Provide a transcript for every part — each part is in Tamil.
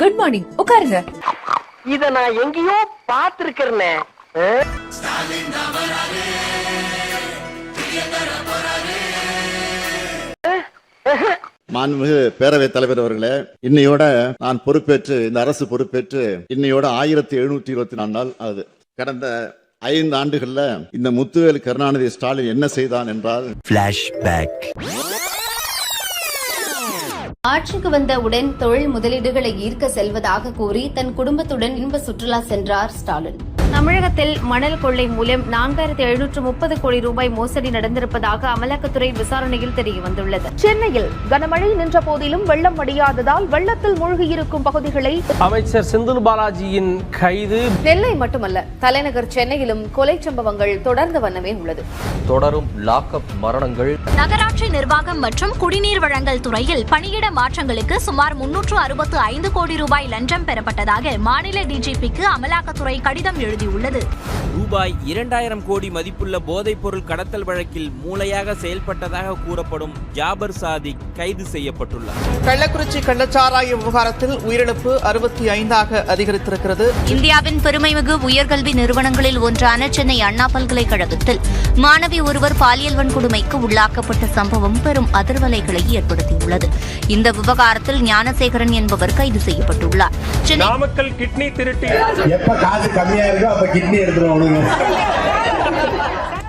குட் மார்னிங் உட்காருங்க. இத நான் எங்கேயோ பாத்திருக்கிறேனே மாண்புமிகு பேரவைத் தலைவர் அவர்களே இன்னையோட நான் பொறுப்பேற்று இந்த அரசு பொறுப்பேற்று இன்னையோட ஆயிரத்தி எழுநூத்தி இருபத்தி நாலு நாள் ஆகுது. கடந்த ஐந்து ஆண்டுகள்ல இந்த முத்துவேல் கருணாநிதி ஸ்டாலின் என்ன செய்தான் என்றால் ஆட்சிக்கு வந்தவுடன் தொழில் முதலீடுகளை ஈர்க்க செல்வதாக கூறி தன் குடும்பத்துடன் இன்ப சுற்றுலா சென்றார் ஸ்டாலின். தமிழகத்தில் மணல் கொள்ளை மூலம் நான்காயிரத்தி எழுநூற்று முப்பது கோடி ரூபாய் மோசடி நடந்திருப்பதாக அமலாக்கத்துறை விசாரணையில் தெரியவந்துள்ளது. சென்னையில் கனமழை நின்ற போதிலும் வெள்ளம் வடியாததால் வெள்ளத்தில் மூழ்கியிருக்கும் பகுதிகளை அமைச்சர் செந்தில் பாலாஜியின் கைது. நெல்லை மட்டுமல்ல தலைநகர் சென்னையிலும் கொலை சம்பவங்கள் தொடர்ந்த வண்ணமே உள்ளது. தொடரும் லாக்அப் மரணங்கள். நகராட்சி நிர்வாகம் மற்றும் குடிநீர் வழங்கல் துறையில் பணியிட மாற்றங்களுக்கு சுமார் முன்னூற்று அறுபத்து ஐந்து கோடி ரூபாய் லஞ்சம் பெறப்பட்டதாக மாநில டிஜிபிக்கு அமலாக்கத்துறை கடிதம் எழுதியுள்ளது. ரூபாய் இரண்டாயிரம் கோடி மதிப்புள்ள போதைப்பொருள் கடத்தல் வழக்கில் மூளையாக செயல்பட்டதாக கூறப்படும் ஜாபர் சாதிக் கைது செய்யப்பட்டுள்ளார். கள்ளக்குறிச்சி கள்ளச்சாராய விவகாரத்தில் உயிரிழப்பு அறுபத்தி ஐந்தாக அதிகரித்திருக்கிறது. இந்தியாவின் பெருமைமிகு உயர்கல்வி நிறுவனங்களில் ஒன்றான சென்னை அண்ணா பல்கலைக்கழகத்தில் மாணவி ஒருவர் பாலியல் வன்கொடுமைக்கு உள்ளாக்கப்பட்ட சம்பவம் பெரும் அதிர்வலைகளை ஏற்படுத்தியுள்ளது. இந்த விவகாரத்தில் ஞானசேகரன் என்பவர் கைது செய்யப்பட்டுள்ளார். நாமக்கல் கிட்னி திருட்டு. எப்ப காசு கம்மியா இருக்கோ அப்ப கிட்னி எடுத்துருவானுங்க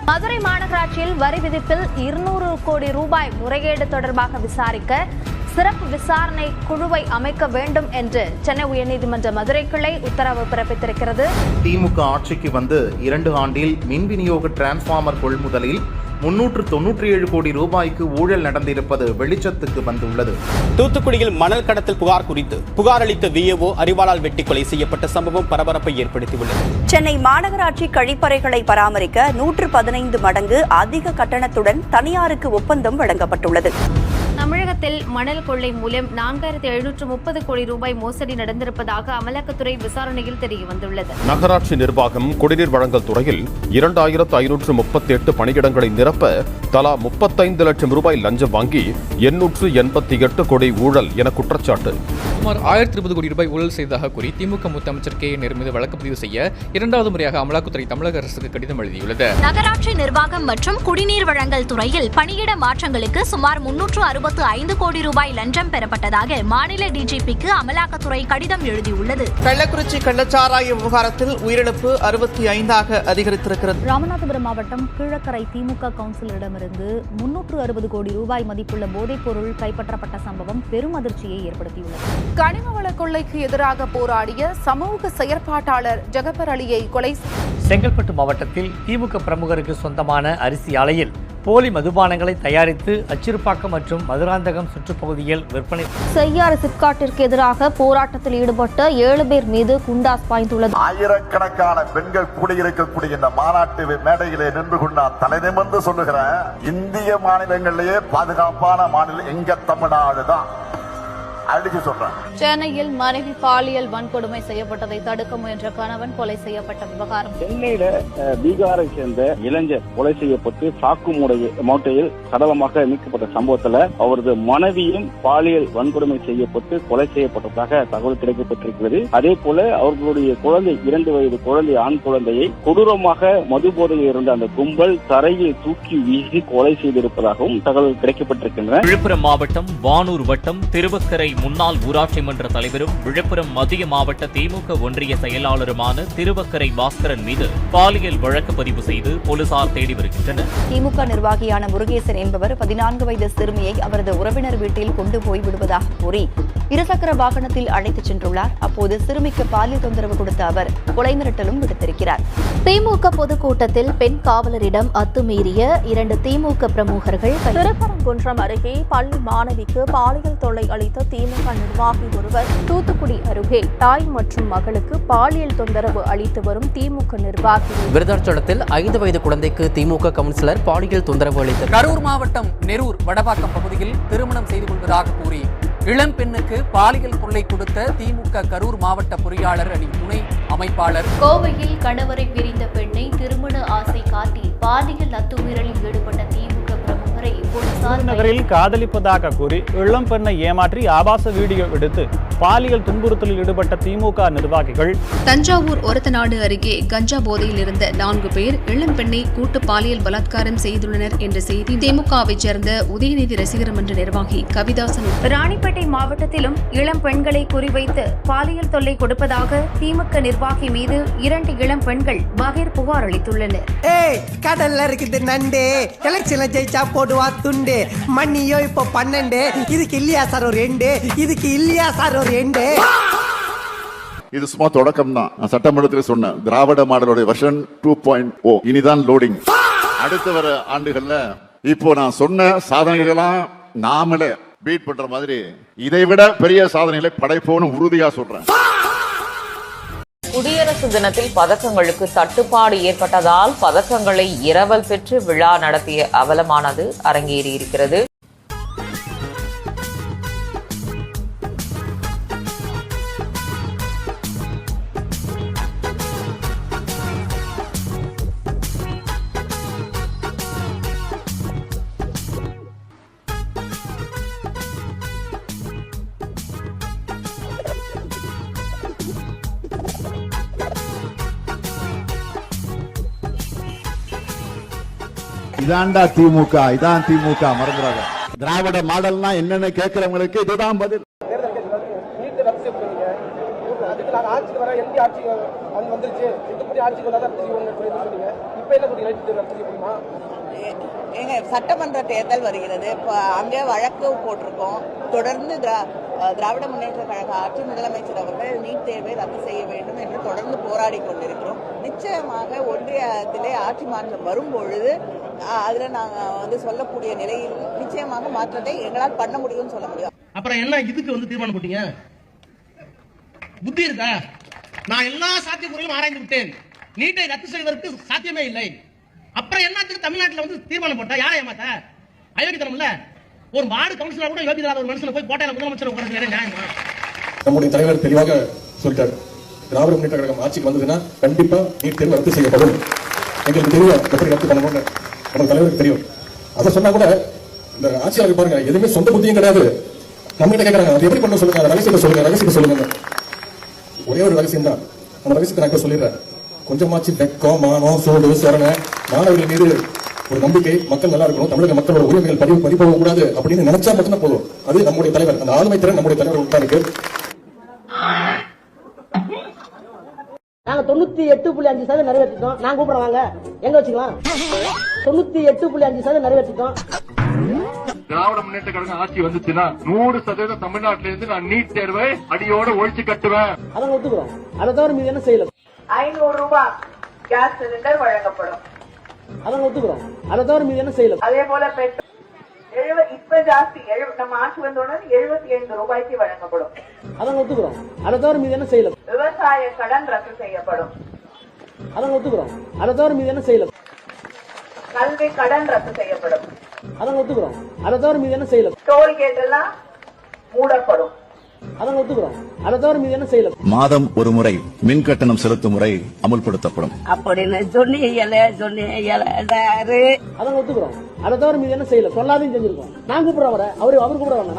மதுரை மாநகராட்சியில் வரி விதிப்பில் இருநூறு கோடி ரூபாய் முறைகேடு தொடர்பாக விசாரிக்க சிறப்பு விசாரணை குழுவை அமைக்க வேண்டும் என்று சென்னை உயர்நீதிமன்ற மதுரை கிளை உத்தரவு பிறப்பித்திருக்கிறது. திமுக ஆட்சிக்கு வந்து இரண்டு ஆண்டில் மின் விநியோக டிரான்ஸ்பார்மர் கொள்முதலில் முன்னூற்று தொன்னூற்றி ஏழு கோடி ரூபாய்க்கு ஊழல் நடந்திருப்பது வெளிச்சத்துக்கு வந்துள்ளது. தூத்துக்குடியில் மணல் கடத்தல் புகார் குறித்து புகார் அளித்த விஏஓ அறிவாளால் வெட்டி கொலை செய்யப்பட்ட சம்பவம் பரபரப்பை ஏற்படுத்தியுள்ளது. சென்னை மாநகராட்சி கழிப்பறைகளை பராமரிக்க நூற்று பதினைந்து மடங்கு அதிக கட்டணத்துடன் தனியாருக்கு ஒப்பந்தம் வழங்கப்பட்டுள்ளது. தமிழகத்தில் மணல் கொள்ளை மூலம் நான்காயிரத்தி எழுநூற்று முப்பது கோடி ரூபாய் மோசடி நடந்திருப்பதாக அமலாக்கத்துறை விசாரணையில் தெரியவந்துள்ளது. நகராட்சி நிர்வாகம் குடிநீர் வழங்கல் துறையில் இரண்டாயிரத்து ஐநூற்று முப்பத்தி எட்டு பணியிடங்களை நிரப்ப தலா முப்பத்தைந்து லட்சம் ரூபாய் லஞ்சம் வாங்கி எண்ணூற்று எண்பத்தி எட்டு கோடி ஊழல் என குற்றச்சாட்டு. சுமார் ஆயிரத்தி இருபது கோடி ரூபாய் ஊழல் செய்ததாக கூறி திமுக மூத்த அமைச்சர் கே நேரு மீது வழக்கு பதிவு செய்ய இரண்டாவது முறையாக அமலாக்கத்துறை தமிழக அரசுக்கு கடிதம் எழுதியுள்ளது. நகராட்சி நிர்வாகம் மற்றும் குடிநீர் வழங்கல் துறையில் பணியிட மாற்றங்களுக்கு சுமார் முன்னூற்று அறுபத்து ஐந்து கோடி ரூபாய் லஞ்சம் பெறப்பட்டதாக மாநில டிஜிபிக்கு அமலாக்கத்துறை கடிதம் எழுதியுள்ளது. கள்ளக்குறிச்சி கள்ளச்சாராய விவகாரத்தில் உயிரிழப்பு அறுபத்தி ஐந்தாக அதிகரித்திருக்கிறது. ராமநாதபுரம் மாவட்டம் கீழக்கரை திமுக கவுன்சிலரிடமிருந்து முன்னூற்று அறுபது கோடி ரூபாய் மதிப்புள்ள போதைப் பொருள் கைப்பற்றப்பட்ட சம்பவம் பெரும் அதிர்ச்சியை ஏற்படுத்தியுள்ளது. கனிம வள கொள்ளைக்கு எதிராக போராடிய சமூக செயற்பாட்டாளர் ஜெகபர் அலியை கொலை செங்கல்பட்டு மாவட்டத்தில் திமுக பிரமுகருக்கு சொந்தமான அரிசி ஆலையில் போலி மதுபானங்களை தயாரித்து அச்சிறுப்பாக்கம் மற்றும் மதுராந்தகம் சுற்றுப்பகுதியில் விற்பனை செய்யாறு சிப்காட்டிற்கு எதிராக போராட்டத்தில் ஈடுபட்ட ஏழு பேர் மீது குண்டாஸ் பாய்ந்துள்ளது. ஆயிரக்கணக்கான பெண்கள் கூடியிருக்கக்கூடிய இந்த மாநாட்டு மேடையிலே நின்று கொண்டு தலை நிமிர்ந்து சொல்லுகிறேன். இந்திய மாநிலங்களிலேயே பாதுகாப்பான மாநிலம் எங்க தமிழ்நாடு தான் அடிச்சு சொல்றேன். சென்னையில் மனைவி பாலியல் வன்கொடுமை செய்யப்பட்டதை தடுக்க முயன்ற கணவன் கொலை செய்யப்பட்ட விவகாரம். சென்னையில பீகாரை சேர்ந்த இளைஞர் கொலை செய்யப்பட்டு சாக்கு மூடைய மூட்டையில் சடலமாக மீட்கப்பட்ட சம்பவத்துல அவரது மனைவியும் பாலியல் வன்கொடுமை செய்யப்பட்டு கொலை செய்யப்பட்டதாக தகவல் கிடைக்கப்பட்டிருக்கிறது. அதே போல அவர்களுடைய குழந்தை இரண்டு வயது குழந்தை ஆண் குழந்தையை கொடூரமாக மது போதையில் இருந்த அந்த கும்பல் தரையில் தூக்கி வீசி கொலை செய்திருப்பதாகவும் தகவல் கிடைக்கப்பட்டிருக்கின்றன. விழுப்புரம் மாவட்டம் வானூர் வட்டம் திருவக்கரை முன்னாள் ஊராட்சி மன்ற தலைவரும் விழுப்புரம் மத்திய மாவட்ட திமுக ஒன்றிய செயலாளருமான திருவக்கரை பாஸ்கரன் மீது பாலியல் வழக்கு பதிவு செய்து போலீசார் தேடி வருகின்றனர். திமுக நிர்வாகியான முருகேசன் என்பவர் பதினான்கு வயது சிறுமியை அவரது உறவினர் வீட்டில் கொண்டு போய் விடுவதாக கூறி இருசக்கர வாகனத்தில் அழைத்துச் சென்றுள்ளார். அப்போது சிறுமிக்கு பாலியல் தொந்தரவு கொடுத்த அவர் கொலை மிரட்டலும் விடுத்திருக்கிறார். திமுக பொதுக்கூட்டத்தில் பெண் காவலரிடம் அத்துமீறிய இரண்டு திமுக பிரமுகர்கள். திருப்பரங்குன்றம் அருகே பள்ளி மாணவிக்கு பாலியல் தொல்லை அளித்த திமுக நிர்வாகி ஒருவர் தூத்துக்குடி அருகே தாய் மற்றும் மகளுக்கு பாலியல் தொந்தரவு அளித்து வரும் திமுக நிர்வாகி. விருதாச்சலத்தில் ஐந்து வயது குழந்தைக்கு திமுக கவுன்சிலர் பாலியல் தொந்தரவு அளித்தார் கரூர் மாவட்டம் நெரூர் வடபாக்கம் பகுதியில் திருமணம் செய்து கொள்வதாக கூறி இளம் பெண்ணுக்கு பாலியல் தொல்லை கொடுத்த திமுக கரூர் மாவட்ட பொறியாளர் அணி துணை அமைப்பாளர். கோவையில் கணவரை பிரிந்த பெண்ணை திருமண ஆசை காட்டி பாலியல் அத்துமீறலில் ஈடுபட்ட திமுக பிரமுகரை போலீசார் நகரில் காதலிப்பதாக கூறி இளம் பெண்ணை ஏமாற்றி ஆபாச வீடியோ எடுத்து பாலியல் துன்புறுத்தலில் ஈடுபட்ட திமுக நிர்வாகிகள் தஞ்சாவூர் ஒரத்தநாடு அருகே கஞ்சா போதையில் இருந்த நான்கு பேர் இளம் பெண்ணை கூட்டு பாலியல் பலாத்காரம் செய்துள்ளனர் என்ற செய்தி திமுகவைச் சேர்ந்த உதயநிதி ரசிகர் மன்ற நிர்வாகி கவிதாசன் ராணிப்பேட்டை மாவட்டத்திலும் இளம் பெண்களை குறிவைத்து பாலியல் தொல்லை கொடுப்பதாக திமுக நிர்வாகி மீது இரண்டு இளம் பெண்கள் பகீர் புகார் அளித்துள்ளனர். கடல்ல இருக்குது நண்டு. எலெக்ஷன்ல ஜெயிச்சா போடுவா துண்டு. மண்ணியோ இப்போ பன்னெண்டு. இதுக்கு இல்லையா சார் ஒரு ரெண்டு? இதுக்கு இல்லையா சார் ஒரு இது சும்மா தொடக்கம் தான் சட்டமன்றத்தில் சொன்னேன். திராவிட மாடலுடைய வெர்ஷன் டூ பாயிண்ட் ஓ இனிதான் லோடிங் அடுத்த வர ஆண்டுகள்ல இப்போ நான் சொன்ன சாதனைகளெல்லாம் நாமளே பீட் பண்ற மாதிரி இதை விட பெரிய சாதனைகளை படைப்போன்னு உறுதியா சொல்றேன். குடியரசு தினத்தில் பதக்கங்களுக்கு தட்டுப்பாடு ஏற்பட்டதால் பதக்கங்களை இரவல் பெற்று விழா நடத்திய அவலமானது அரங்கேறியிருக்கிறது. இதான்டா திமுக இதான் திமுக மறந்துடாத. திராவிட மாடல்னா என்னன்னு கேட்கிறவங்களுக்கு இதுதான் பதில். அதுக்கு ஆட்சிக்கு ஆட்சி சட்டமன்ற தேர்தல் வருகிறது. இப்போ அங்கே வழக்கு போட்டிருக்கோம். தொடர்ந்து திராவிட முன்னேற்ற கழக ஆட்சி முதலமைச்சர் அவர்கள் நீட் தேர்வை ரத்து செய்ய வேண்டும் என்று தொடர்ந்து போராடி கொண்டிருக்கிறோம். நிச்சயமாக ஒன்றியத்திலே ஆட்சி மாற்றம் வரும் பொழுது அதுல நாங்க வந்து சொல்லக்கூடிய நிலையில் நிச்சயமாக மாற்றத்தை எங்களால் பண்ண முடியும்னு சொல்ல முடியும். அப்புறம் என்ன இதுக்கு வந்து தீர்மானம் போட்டீங்க? புத்தி இருக்கா? நான் எல்லா சாத்தியக்கூறையும் ஆராய்ந்து விட்டேன். நீட்டை ரத்து செய்வதற்கு சாத்தியமே இல்லை. அப்புறம் என்னத்துக்கு தமிழ்நாட்டுல வந்து தீர்மானம் போட்டா? யாரை ஏமாத்த? அயோக்கியத்தனம் இல்லை ஒரு வார்டு கவுன்சிலர் கூட யோகிதா ஒரு மனுஷனை போய் கோட்டையில முதலமைச்சர் உட்கார்ந்து நியாயமா நம்முடைய தலைவர் தெளிவாக சொல்லிட்டார். திராவிட முன்னேற்ற கழகம் ஆட்சிக்கு வந்ததுன்னா கண்டிப்பா நீட் தேர்வு ரத்து செய்யப்படும். எங்களுக்கு தெரியும் எப்படி ரத்து பண்ணணும்னு நம்ம தலைவருக்கு தெரியும். அதை சொன்னா கூட இந்த ஆட்சியாளர் பாருங்க எதுவுமே சொந்த புத்தியும் கிடையாது. நம்ம கிட்ட கேட்கறாங்க அது எப்படி பண்ண சொல்லுங்க? அந்த ரகசியத்தை சொல்லுங்க ரகசியத்தை சொல்லுங்க ஒரே ஒரு ரகசியம் தான். அந்த ரகசியத்தை நான் சொல்லிடுறேன். கொஞ்சமாச்சு வெக்கம் மானம் சோடு சரண மாணவர்கள் மீது ஒரு நம்பிக்கை மக்கள் நல்லா இருக்கணும் தமிழக மக்களோட உரிமைகள் பதிவு பதிப்போக கூடாது அப்படின்னு நினைச்சா மட்டும்தான் போதும். அது நம்முடைய தலைவர் அந்த ஆளுமை திறன் நம்முடைய தலைவர் தான் இருக்கு நாங்க தொண்ணூத்தி எட்டு புள்ளி அஞ்சு சதவீதம் நிறைவேற்றிட்டோம். நான் கூப்பிடுறேன் வாங்க. எங்க வச்சுக்கலாம்? தொண்ணூத்தி எட்டு புள்ளி அஞ்சு சதவீதம் நிறைவேற்றிட்டோம். திராவிட முன்னேற்ற கழகம் ஆட்சி வந்துச்சுன்னா நூறு சதவீதம் தமிழ்நாட்டில இருந்து நான் நீட் தேர்வை அடியோட ஒழிச்சு கட்டுவேன். அதான் ஒத்துக்கிறோம். அதை தவிர மீது என்ன செய்யல ஐநூறு ரூபாய் கேஸ் சிலிண்டர் வழங்கப்படும். அதான் ஒத்துக்கிறோம். அதை தவிர மீது என்ன செய்யல? அதே போல பெட்ரோல் இப்ப ஜாஸ்தி. நம்ம ஆட்சி எழுபத்தி ஐந்து ரூபாய்க்கு வழங்கப்படும். அதான் ஒத்துக்கிறோம். அதை தவிர மீது என்ன செய்யல? விவசாய கடன் ரத்து செய்யப்படும். அதான் ஒத்துக்கிறோம். அதை தவிர மீது என்ன செய்யல? கல்வி கடன் ரத்து செய்யப்படும். அதான் ஒத்துக்கிறோம். அதை தவிர மீது என்ன செய்யல? டோல்கேட் எல்லாம் மூடப்படும். அதான் ஒத்துக்கிறோம். அதை தவிர மீது என்ன செய்யல மாதம் ஒரு முறை மின் கட்டணம் செலுத்தும் முறை அமுல்படுத்தப்படும். அப்படின்னு அதான் ஒத்துக்கிறோம். அதை தவிர மீது என்ன செய்யல சொல்லாதையும் செஞ்சிருக்கோம். நான் கூப்பிடுறேன் அவரை. அவரு அவர் கூப்பிடுறாங்க